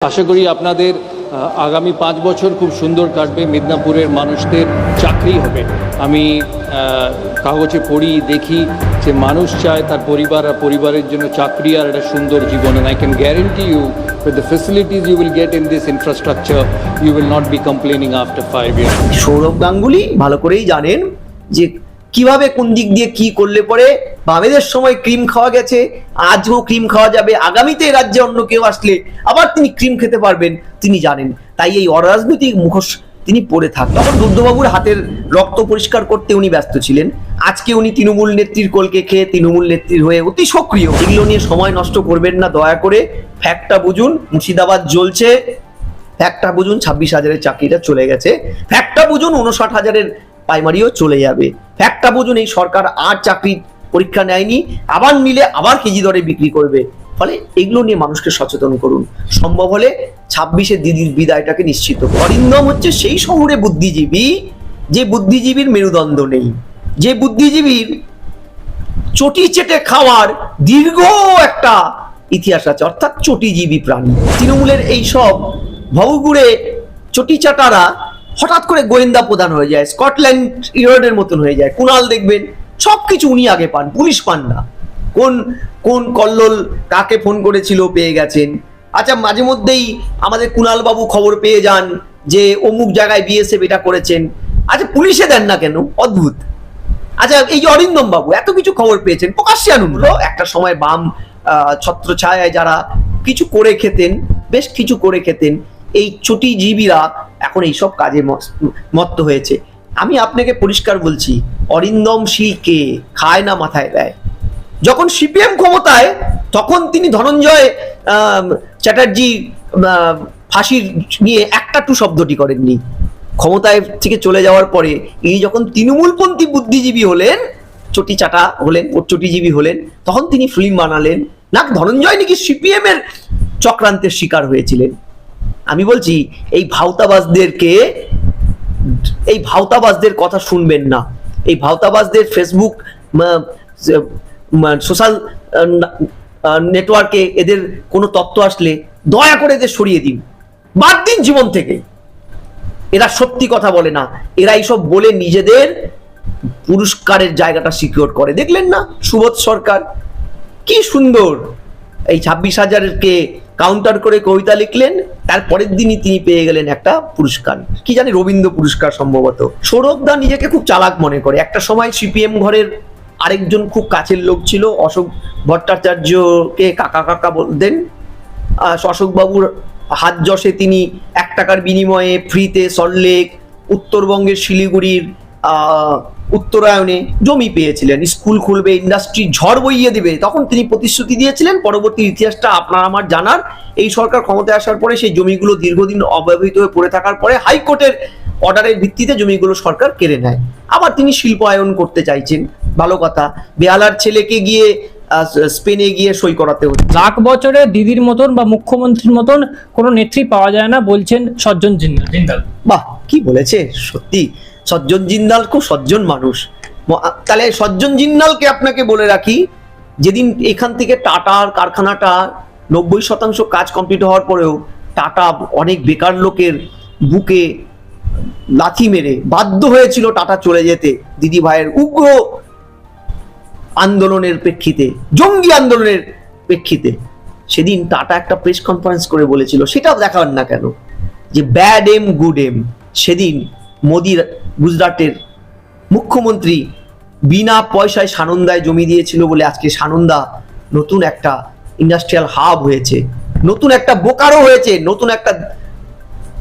আশা করি আপনাদের আগামী পাঁচ বছর খুব সুন্দর কাটবে, মিদনাপুরের মানুষদের চাকরি হবে। আমি কাগজে পড়ি, দেখি যে মানুষ চায় তার পরিবার আর পরিবারের জন্য চাকরি আর একটা সুন্দর জীবন। I can guarantee you with the facilities you will get in this infrastructure you will not be complaining after five years Sourav Ganguly ভালো করেই জানেন যে কীভাবে কোন দিক দিয়ে কি করলে পরে বামেদের সময় ক্রিম খাওয়া গেছে, আজও ক্রিম খাওয়া যাবে, আগামীতে রাজ্যে অন্য কেউ আসলে আবার তিনি ক্রিম খেতে পারবেন, তিনি জানেন। তাই এই অরাজনৈতিক মুখোশ তিনি পরে থাকেন তখন বুদ্ধবাবুর হাতের রক্ত পরিষ্কার করতে উনি ব্যস্ত ছিলেন। আজকে উনি তৃণমূল নেত্রীর কোলকে খেয়ে তৃণমূল নেত্রীর হয়ে অতি সক্রিয়। এগুলো নিয়ে সময় নষ্ট করবেন না, দয়া করে। ফ্যাক্টটা বুঝুন, মুর্শিদাবাদ জ্বলছে। ফ্যাক্টটা বুঝুন, ছাব্বিশ হাজারের চাকরিটা চলে গেছে। ফ্যাক্টটা বুঝুন, উনষাট হাজারের প্রাইমারিও চলে যাবে। ফ্যাক্টটা বুঝুন, এই সরকার আর চাকরি পরীক্ষা নেয়নি, আবার নিলে আবার কেজি দরে বিক্রি করবে। ফলে এগুলো নিয়ে মানুষকে সচেতন করুন। সম্ভব হলে ছাব্বিশে দিদির বিদায়টাকে নিশ্চিত অরিন্দম হচ্ছে সেই শহরে বুদ্ধিজীবী, যে বুদ্ধিজীবীর মেরুদণ্ড নেই। যে বুদ্ধিজীবীর চটি চেটে খাওয়ার দীর্ঘ একটা ইতিহাস আছে, অর্থাৎ চটিজীবী প্রাণী। তৃণমূলের এই সব ভবগুড়ে চটি চাটারা হঠাৎ করে গোয়েন্দা প্রধান হয়ে যায়, স্কটল্যান্ড ইরোডের মতন হয়ে যায়, কুণাল দেখবেন সব কিছু উনি আগে পান, পুলিশ পান না। কোন কোন কল্লোল কাকে ফোন করেছিল পেয়ে গেছেন। আচ্ছা মাঝে মধ্যেই আমাদের কুণাল বাবু খবর পেয়ে যান যে অমুক জায়গায় বিএসএফ এটা করেছেন। আচ্ছা পুলিশে দেন না কেন? অদ্ভুত। আচ্ছা এই যে অরিন্দম বাবু এত কিছু খবর পেয়েছেন, প্রকাশ্যে আনুন একটা সময় বাম ছত্রছায়ায় যারা কিছু করে খেতেন, বেশ কিছু করে খেতেন। এই চটি জীবীরা এখন এইসব কাজে মত্ত হয়েছে। আমি আপনাকে পরিষ্কার বলছি, অরিন্দম শীল কে খায় না মাথায় দেয় যখন সিপিএম ক্ষমতায়, তখন তিনি ধনঞ্জয় চ্যাটার্জি ফাঁসির নিয়ে একটা টু শব্দটি করেননি। ক্ষমতায় থেকে চলে যাওয়ার পরে ইনি যখন তৃণমূলপন্থী বুদ্ধিজীবী হলেন, চটি চাটা হলেন, ও চটিজীবী হলেন, তখন তিনি ফিল্ম বানালেন। না ধনঞ্জয় নাকি সিপিএম এর চক্রান্তের শিকার হয়েছিলেন। আমি বলছি, এই ভাওতাবাজদেরকে, এই ভাওতাবাজদের কথা শুনবেন না। এই ভাওতাবাজদের ফেসবুক সোশ্যাল নেটওয়ার্কে এদের কোনো তত্ত্ব আসলে দয়া করে এদের সরিয়ে দিন। বাদ দিন জীবন থেকে। এরা সত্যি কথা বলে না। এরা এইসব বলে নিজেদের পুরস্কারের জায়গাটা সিকিউর করে। দেখলেন না সুবোধ সরকার? কি সুন্দর! এই ছাব্বিশ হাজারকে কাউন্টার করে কবিতা লিখলেন, তার পরের দিনই তিনি পেয়ে গেলেন একটা পুরস্কার। কি জানি রবীন্দ্র পুরস্কার সম্ভবত। সৌরভ দা নিজেকে খুব চালাক মনে করে। একটা সময় সিপিএম ঘরের আরেকজন খুব কাছের লোক ছিল, অশোক ভট্টাচার্যকে কাকা কাকা বলতেন। অশোকবাবুর হাত যশে তিনি এক টাকার বিনিময়ে ফ্রিতে সল্টলেক, উত্তরবঙ্গের শিলিগুড়ির উত্তরায়ণে জমি পেয়েছিলেন স্কুল খুলবে ইন্ডাস্ট্রি ঝড় বইয়ে দেবে তখন তিনি প্রতিশ্রুতি দিয়েছিলেন পরবর্তী ইতিহাসটা আপনার আমার জানার। এই সরকার ক্ষমতায় আসার পরে সেই জমিগুলো দীর্ঘদিন অব্যবহৃত হয়ে পড়ে থাকার পরে হাইকোর্টের অর্ডারের ভিত্তিতে জমিগুলো সরকার কেড়ে নেয়। আবার তিনি শিল্পায়ন করতে চাইছেন। ভালো কথা। বেহালার ছেলেকে গিয়ে স্পেনে গিয়ে সই করাতে হচ্ছে। লাখ বছরে দিদির মতন বা মুখ্যমন্ত্রীর মতন কোনো নেত্রী পাওয়া যায় না বলছেন সজ্জন জিন্দাল জিন্দাল। বাহ কি বলেছে? সত্যি। সজ্জন জিন্দাল খুব সজ্জন মানুষ। তাহলে সজ্জন জিন্দালকে আপনাকে বলে রাখি, যেদিন এখান থেকে টাটার কারখানাটা নব্বই শতাংশ কাজ কমপ্লিট হওয়ার পরেও টাটা অনেক বেকার লোকের বুকে লাথি মেরে বাধ্য হয়েছিল টাটা চলে যেতে দিদি ভাইয়ের উগ্র আন্দোলনের প্রেক্ষিতে, জঙ্গি আন্দোলনের প্রেক্ষিতে। সেদিন টাটা একটা প্রেস কনফারেন্স করে বলেছিল, সেটাও দেখাবেন না কেন, যে ব্যাড এম গুড এম সেদিন মোদির গুজরাটের মুখ্যমন্ত্রী বিনা পয়সায় সানন্দায় জমি দিয়েছিল বলে আজকে সানন্দা নতুন একটা ইন্ডাস্ট্রিয়াল হাব হয়েছে, নতুন একটা বোকারও হয়েছে, নতুন একটা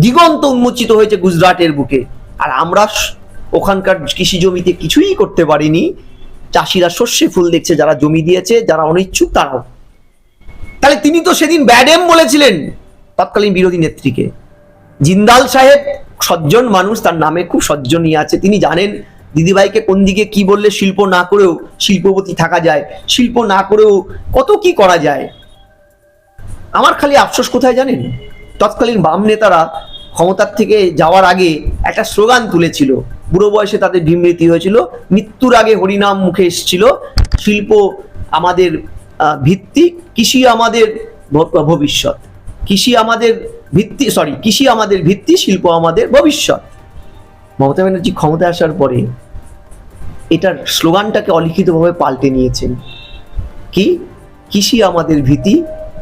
দিগন্ত উন্মোচিত হয়েছে গুজরাটের বুকে। আর আমরা ওখানকার কৃষি জমিতে কিছুই করতে পারিনি। চাষিরা শস্যে ফুল দেখছে, যারা জমি দিয়েছে, যারা অনিচ্ছুক, তারাও। তাহলে তিনি তো সেদিন ব্যাডেম বলেছিলেন, তৎকালীন বিরোধী নেত্রীকে। জিন্দাল সাহেব, সজ্জন মানুষ, তার নামে খুব সজ্জনই আছে। তিনি জানেন দিদিভাইকে কোন দিকে কি বললে শিল্প না করেও শিল্পপতি থাকা যায়, শিল্প না করেও কত কি করা যায়। আমার খালি আফসোস কোথায় জানেন? তৎকালীন বাম নেতারা ক্ষমতার থেকে যাওয়ার আগে একটা স্লোগান তুলেছিল। বুড়ো বয়সে তাদের বিমৃতি হয়েছিল, মৃত্যুর আগে হরিনাম মুখে এসেছিল, শিল্প আমাদের ভিত্তি, কৃষি আমাদের ভবিষ্যৎ। কৃষি আমাদের ভিত্তি সরি কৃষি আমাদের ভিত্তি, শিল্প আমাদের ভবিষ্যৎ। মমতা ব্যানার্জি ক্ষমতায় আসার পরে এটার স্লোগানটাকে অলিখিতভাবে পাল্টে নিয়েছেন। কি? কৃষি আমাদের ভীতি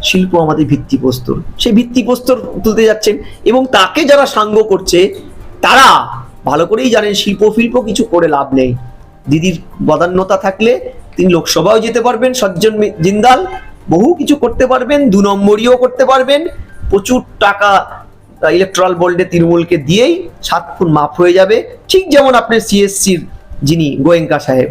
শিল্প আমাদের ভিত্তিপ্রস্তর। সেই ভিত্তিপ্রস্তর তুলতে যাচ্ছেন এবং তাকে যারা সাঙ্গ করছে, তারা ভালো করেই জানেন শিল্প, ফিল্প কিছু করে লাভ নেই। দিদির বদান্যতা থাকলে তিনি লোকসভাও যেতে পারবেন, সজ্জন জিন্দাল বহু কিছু করতে পারবেন, দু নম্বরীও করতে পারবেন প্রচুর টাকা ইলেকট্রাল বোল্ডে তৃণমূলকে দিয়েই সাত খুন মাফ হয়ে যাবে। ঠিক যেমন আপনার সিএসসির যিনি গোয়েঙ্কা সাহেব,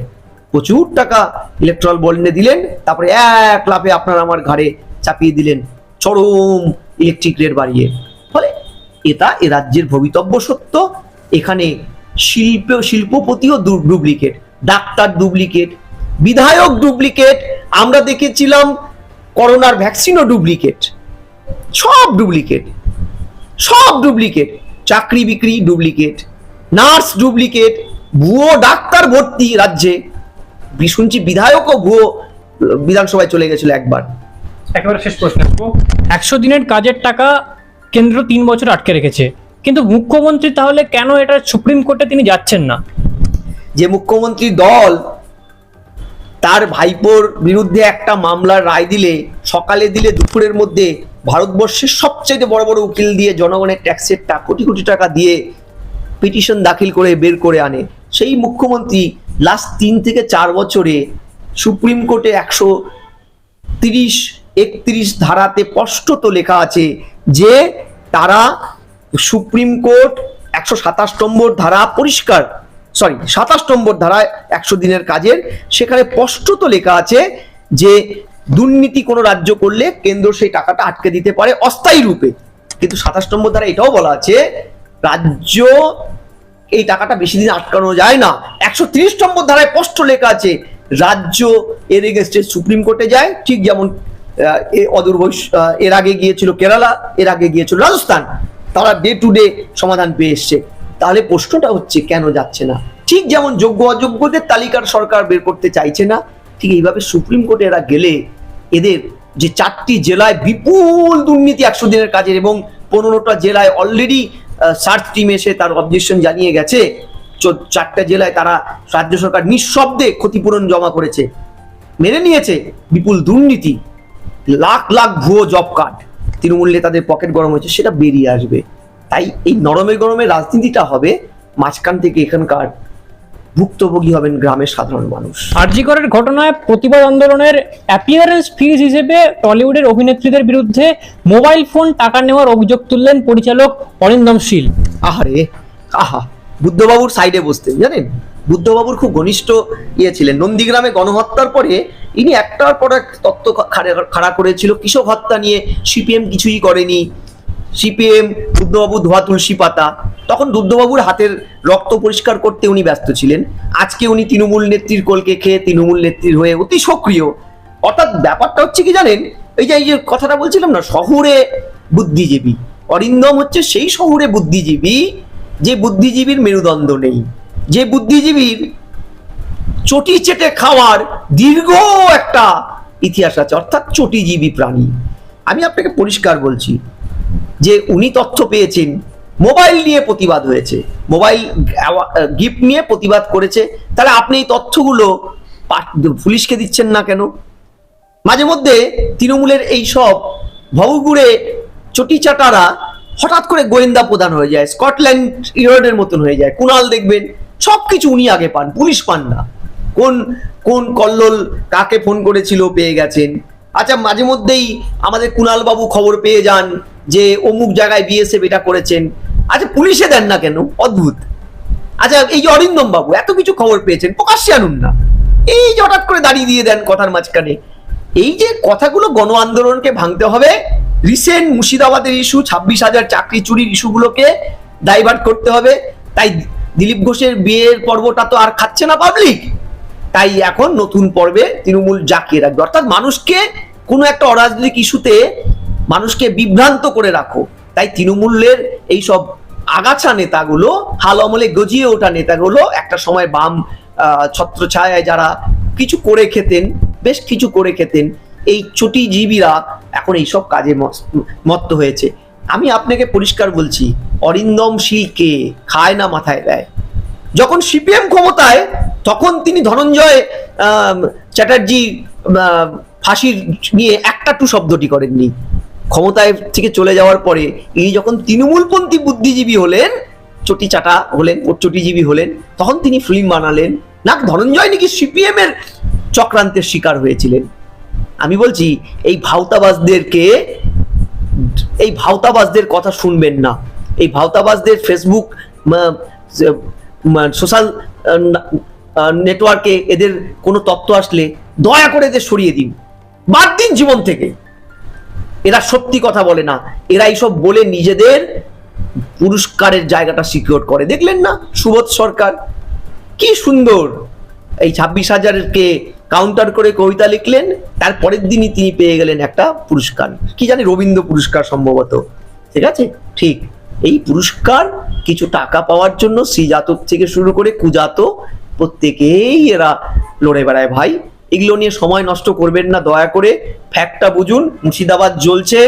প্রচুর টাকা ইলেকট্রাল বন্ডে দিলেন, তারপরে এক লাফে আপনার আমার ঘাড়ে চাপিয়ে দিলেন চরম ইলেকট্রিক রেট বাড়িয়ে। ফলে এটা এ রাজ্যের ভবিতব্য সত্য, এখানে শিল্প, শিল্পপতিও ডুপ্লিকেট, ডাক্তার ডুপ্লিকেট, বিধায়ক ডুপ্লিকেট, আমরা দেখেছিলাম করোনার ভ্যাকসিনও ডুপ্লিকেট। সব ডুপ্লিকেট সব ডুপ্লিকেট চাকরি বিক্রি ডুপ্লিকেট নার্স ডুপ্লিকেট ভুয়ো ডাক্তার ভর্তি রাজ্যে। শুনছি বিধায়কও ভুয়ো বিধানসভায় চলে গেছিল একবার। একেবারে শেষ প্রশ্ন একশো দিনের কাজের টাকা কেন্দ্র তিন বছর আটকে রেখেছে। কিন্তু মুখ্যমন্ত্রী তাহলে কেন এটা সুপ্রিম কোর্টে তিনি যাচ্ছেন না? যে মুখ্যমন্ত্রী দল তার ভাইপোর বিরুদ্ধে একটা মামলার রায় দিলে সকালে দিলে দুপুরের মধ্যে ভারতবর্ষের সবচেয়ে বড় বড় উকিল দিয়ে জনগণের ট্যাক্সের টাকা কোটি কোটি টাকা দিয়ে পিটিশন দাখিল করে বের করে আনে। সেই মুখ্যমন্ত্রী লাস্ট তিন থেকে চার বছরে সুপ্রিম কোর্টে একশো তিরিশ, একত্রিশ ধারাতে স্পষ্টত লেখা আছে যে তারা সুপ্রিম কোর্ট একশো সাতাশ নম্বর ধারা পরিষ্কার সরি সাতাশ নম্বর ধারায় একশো দিনের কাজের। সেখানে স্পষ্টত লেখা আছে যে দুর্নীতি কোনো রাজ্য করলে কেন্দ্র সেই টাকাটা আটকে দিতে পারে অস্থায়ী রূপে। কিন্তু সাতাশ নম্বর ধারা এটাও বলা আছে, রাজ্য এই টাকাটা বেশি দিন আটকানো যায় না। একশো তিরিশ নম্বর ধারায় স্পষ্ট লেখা আছে, রাজ্য এর এগেস্টে সুপ্রিম কোর্টে যায়, ঠিক যেমন অদূর এর আগে গিয়েছিল কেরালা, এর আগে গিয়েছিল রাজস্থান। তারা ডে টু ডে সমাধান পেয়ে এসছে। তাহলে প্রশ্নটা হচ্ছে, কেন যাচ্ছে না? ঠিক যেমন যোগ্য অযোগ্যদের তালিকার সরকার বের করতে চাইছে না, ঠিক এইভাবে সুপ্রিম কোর্টে এরা গেলে এদের যে চারটি জেলায় বিপুল দুর্নীতি একশো দিনের কাজের এবং পনেরোটা জেলায় অলরেডি সার্চ টিম এসে তার অবজেকশন জানিয়ে গেছে। চারটা জেলায় তারা রাজ্য সরকার নিঃশব্দে ক্ষতিপূরণ জমা করেছে। মেনে নিয়েছে বিপুল দুর্নীতি। লাখ লাখ ভুয়ো জব কার্ড তৃণমূল নেতাদের পকেট গরম হয়েছে, সেটা বেরিয়ে আসবে। তাই এই নরমে গরমে রাজনীতিটা হবে। মাঝখান থেকে এখানকার ভুক্তভোগী হবেন গ্রামের সাধারণ মানুষ। আরজিকরের ঘটনায় প্রতিবাদ আন্দোলনের অ্যাপিয়ারেন্স ফিজ হিসেবে টলিউডের অভিনেত্রীদের বিরুদ্ধে মোবাইল ফোন টাকা নেওয়ার অভিযোগ তুললেন পরিচালক অরিন্দম শীল। আহারে আহা বুদ্ধবাবুর সাইডে বসতেন জানেন? বুদ্ধবাবুর খুব ঘনিষ্ঠ ইয়ে ছিলেন। নন্দীগ্রামে গণহত্যার পরে ইনি একটার পর এক তত্ত্ব খাড়া- খাড়া করেছিল কৃষক হত্যা নিয়ে সিপিএম কিছুই করেনি। সিপিএম বুদ্ধবাবু ধোয়া তুলসী পাতা। তখন বুদ্ধবাবুর হাতের রক্ত পরিষ্কার করতে উনি ব্যস্ত ছিলেন। আজকে উনি তৃণমূল নেত্রীর কোলকে খেয়ে তৃণমূল নেত্রীর হয়ে অতি সক্রিয়। অর্থাৎ ব্যাপারটা হচ্ছে কি জানেন? এই যে এই যে কথাটা বলছিলাম না, শহুরে বুদ্ধিজীবী। অরিন্দম হচ্ছে সেই শহুরে বুদ্ধিজীবী যে বুদ্ধিজীবীর মেরুদণ্ড নেই। যে বুদ্ধিজীবীর চটি চেটে খাওয়ার দীর্ঘ একটা ইতিহাস আছে, অর্থাৎ চটিজীবী প্রাণী। আমি আপনাকে পরিষ্কার বলছি যে উনি তথ্য পেয়েছেন, মোবাইল নিয়ে প্রতিবাদ হয়েছে, মোবাইল গিফট নিয়ে প্রতিবাদ করেছে, তাহলে আপনি এই তথ্যগুলো পুলিশকে দিচ্ছেন না কেন? মাঝে মধ্যে তৃণমূলের এই সব ভবগুড়ে চটিচাটারা হঠাৎ করে গোয়েন্দা প্রধান হয়ে যায়, স্কটল্যান্ড ইয়র্ডের মতন হয়ে যায়, কুণাল দেখবেন সব কিছু উনি আগে পান, পুলিশ পান না। কোন কোন কল্লোল কাকে ফোন করেছিল পেয়ে গেছেন। আচ্ছা মাঝে মধ্যেই আমাদের কুণাল বাবু খবর পেয়ে যান যে অমুক জায়গায় বিএসএফ এটা করেছেন। আচ্ছা পুলিশে দেন না কেন? অদ্ভুত। আচ্ছা এই যে অরিন্দম বাবু, এত কিছু খবর পেয়েছেন, প্রকাশ্যে আনুন না। এই যে হঠাৎ করে দাঁড়িয়ে দিয়ে দেন কথার মাঝখানে। এই যে কথাগুলো গণ আন্দোলনকে ভাঙতে হবে, রিসেন্ট মুর্শিদাবাদের ইস্যু, ছাব্বিশ হাজার চাকরি চুরির ইস্যুগুলোকে ডাইভার্ট করতে হবে। তাই দিলীপ ঘোষের বিয়ের পর্বটা তো আর খাচ্ছে না পাবলিক। তাই এখন নতুন পর্বে তৃণমূল জাকিয়ে রাখবে। অর্থাৎ মানুষকে কোনো একটা অরাজনৈতিক ইস্যুতে মানুষকে বিভ্রান্ত করে রাখো। তাই তৃণমূলের এই সব আগাছা নেতাগুলো, হাল আমলে গজিয়ে ওঠা নেতাগুলো একটা সময় বাম ছত্র ছায়ায় যারা কিছু করে খেতেন, বেশ কিছু করে খেতেন, এই চটিজীবীরা এখন এইসব কাজে মত্ত হয়েছে। আমি আপনাকে পরিষ্কার বলছি, অরিন্দম শীল কে খায় না মাথায় দেয় যখন সিপিএম ক্ষমতায়, তখন তিনি ধনঞ্জয় চ্যাটার্জি ফাঁসির নিয়ে একটা টু শব্দটি করেননি। ক্ষমতায় থেকে চলে যাওয়ার পরে ইনি যখন তৃণমূলপন্থী বুদ্ধিজীবী হলেন, চটি চাটা হলেন চটিজীবী হলেন, তখন তিনি ফিল্ম বানালেন। না ধনঞ্জয় নাকি সিপিএম এর চক্রান্তের শিকার হয়েছিলেন। আমি বলছি, এই ভাওতাবাজদেরকে, এই ভাওতাবাজদের কথা শুনবেন না। এই ভাওতাবাজদের ফেসবুক সোশ্যাল নেটওয়ার্কে এদের কোনো তত্ত্ব আসলে দয়া করে এদের সরিয়ে দিন। বাদ দিন জীবন থেকে। এরা সত্যি কথা বলে না। এরা এইসব বলে নিজেদের পুরস্কারের জায়গাটা সিকিউর করে। দেখলেন না? সুবোধ সরকার? কি সুন্দর! এই ছাব্বিশ হাজারকে কাউন্টার করে কবিতা লিখলেন, তার পরের দিনই তিনি পেয়ে গেলেন একটা পুরস্কার। কি জানি রবীন্দ্র পুরস্কার সম্ভবত। ঠিক আছে? ঠিক। এই পুরস্কার কিছু টাকা পাওয়ার জন্য শ্রীজাতক থেকে শুরু করে কুজাত প্রত্যেকেই এরা লড়ে বেড়ায়। ভাই এগুলো নিয়ে সময় নষ্ট করবেন না, দয়া করে। ফ্যাক্টটা বুঝুন, মুর্শিদাবাদ জ্বলছে।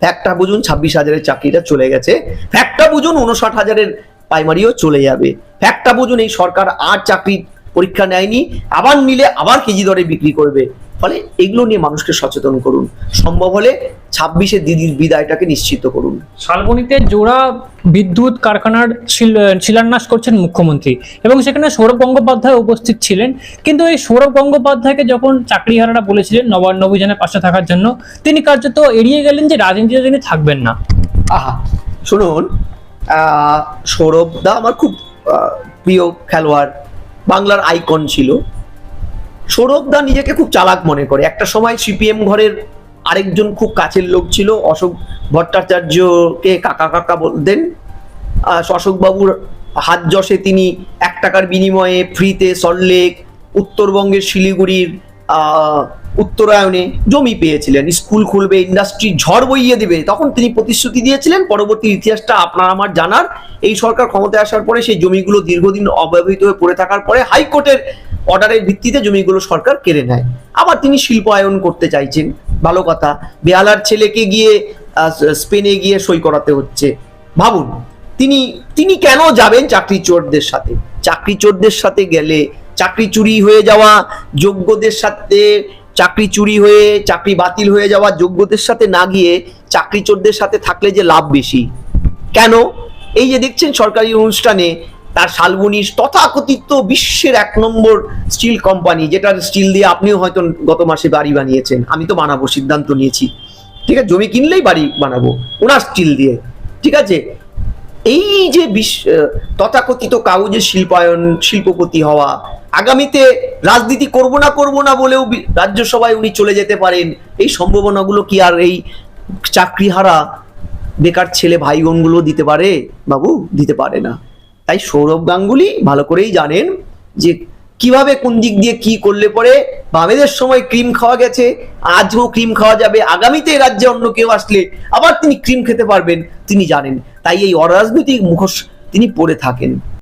ফ্যাক্টটা বুঝুন, ছাব্বিশ হাজারের চাকরিটা চলে গেছে। ফ্যাক্টটা বুঝুন, উনষাট হাজারের প্রাইমারিও চলে যাবে। ফ্যাক্টটা বুঝুন, এই সরকার আর চাকরি পরীক্ষা নেয়নি, আবার নিলে আবার কেজি দরে বিক্রি করবে। ফলে এগুলো নিয়ে মানুষকে সচেতন করুন। সম্ভব হলে ছাব্বিশে দিদির বিদায়টাকে নিশ্চিত করুন। শালবনীতে জোড়া বিদ্যুৎ কারখানার শিল- শিলান্যাস করছেন মুখ্যমন্ত্রী এবং সেখানে সৌরভ গঙ্গোপাধ্যায় উপস্থিত ছিলেন। কিন্তু এই সৌরভ গঙ্গোপাধ্যায়কে যখন চাকরিহারারা বলেছিলেন নবান্ন অভিযানে পাশে থাকার জন্য তিনি কার্যত এড়িয়ে গেলেন যে রাজনীতিতে তিনি থাকবেন না। আহা শুনুন সৌরভ দা আমার খুব প্রিয় খেলোয়াড় বাংলার আইকন ছিল। সৌরভ দা নিজেকে খুব চালাক মনে করে। একটা সময় সিপিএম ঘরের আরেকজন খুব কাছের লোক ছিল, অশোক ভট্টাচার্যকে কাকা কাকা বলতেন। অশোকবাবুর হাত যশে তিনি এক টাকার বিনিময়ে ফ্রিতে সল্টলেক উত্তরবঙ্গের শিলিগুড়ির উত্তরায়ণে জমি পেয়েছিলেন। স্কুল খুলবে, ইন্ডাস্ট্রি ঝড় বইয়ে দেবে, তখন তিনি প্রতিশ্রুতি দিয়েছিলেন, পরবর্তী ইতিহাসটা আপনার আমার জানার। এই সরকার ক্ষমতায় আসার পরে সেই জমিগুলো দীর্ঘদিন অব্যবহৃত হয়ে পড়ে থাকার পরে হাইকোর্টের অর্ডারের ভিত্তিতে জমিগুলো সরকার কেড়ে নেয়। আবার তিনি শিল্পায়ন করতে চাইছেন। ভালো কথা। বেহালার ছেলেকে গিয়ে স্পেনে গিয়ে সই করাতে হচ্ছে। ভাবুন, তিনি তিনি কেন যাবেন চাকরি চোরদের সাথে? চাকরি চোরদের সাথে গেলে চাকরি চুরি হয়ে যাওয়া, যোগ্যদের সাথে চাকরি চুরি হয়ে, চাকরি বাতিল হয়ে যাওয়া যোগ্যদের সাথে না গিয়ে চাকরি চোরদের সাথে থাকলে যে লাভ বেশি? কেন? এই যে দেখছেন সরকারি অনুষ্ঠানে তার শালবনি তথাকথিত বিশ্বের এক নম্বর স্টিল কোম্পানি যেটার স্টিল দিয়ে আপনিও হয়তো গত মাসে বাড়ি বানিয়েছেন। আমি তো বানাবো, সিদ্ধান্ত নিয়েছি। ঠিক আছে, জমি কিনলেই বাড়ি বানাবো, ওনার স্টিল দিয়ে। ঠিক আছে, এই যে বিশ্ব তথাকথিত কাগজের শিল্পায়ন, শিল্পপতি হওয়া, আগামীতে রাজনীতি করব না করব না বলেও রাজ্যসভায় উনি চলে যেতে পারেন, এই সম্ভাবনাগুলো কি আর এই চাকরিহারা বেকার ছেলে ভাই বোনগুলো দিতে পারে? বাবু, দিতে পারে না। তাই সৌরভ গাঙ্গুলি ভালো করেই জানেন যে কীভাবে কোন দিক দিয়ে কি করলে পরে বামেদের সময় ক্রিম খাওয়া গেছে, আজও ক্রিম খাওয়া যাবে, আগামীতে রাজ্যে অন্য কেউ আসলে আবার তিনি ক্রিম খেতে পারবেন, তিনি জানেন। তাই এই অরাজনৈতিক মুখোশ তিনি পড়ে থাকেন।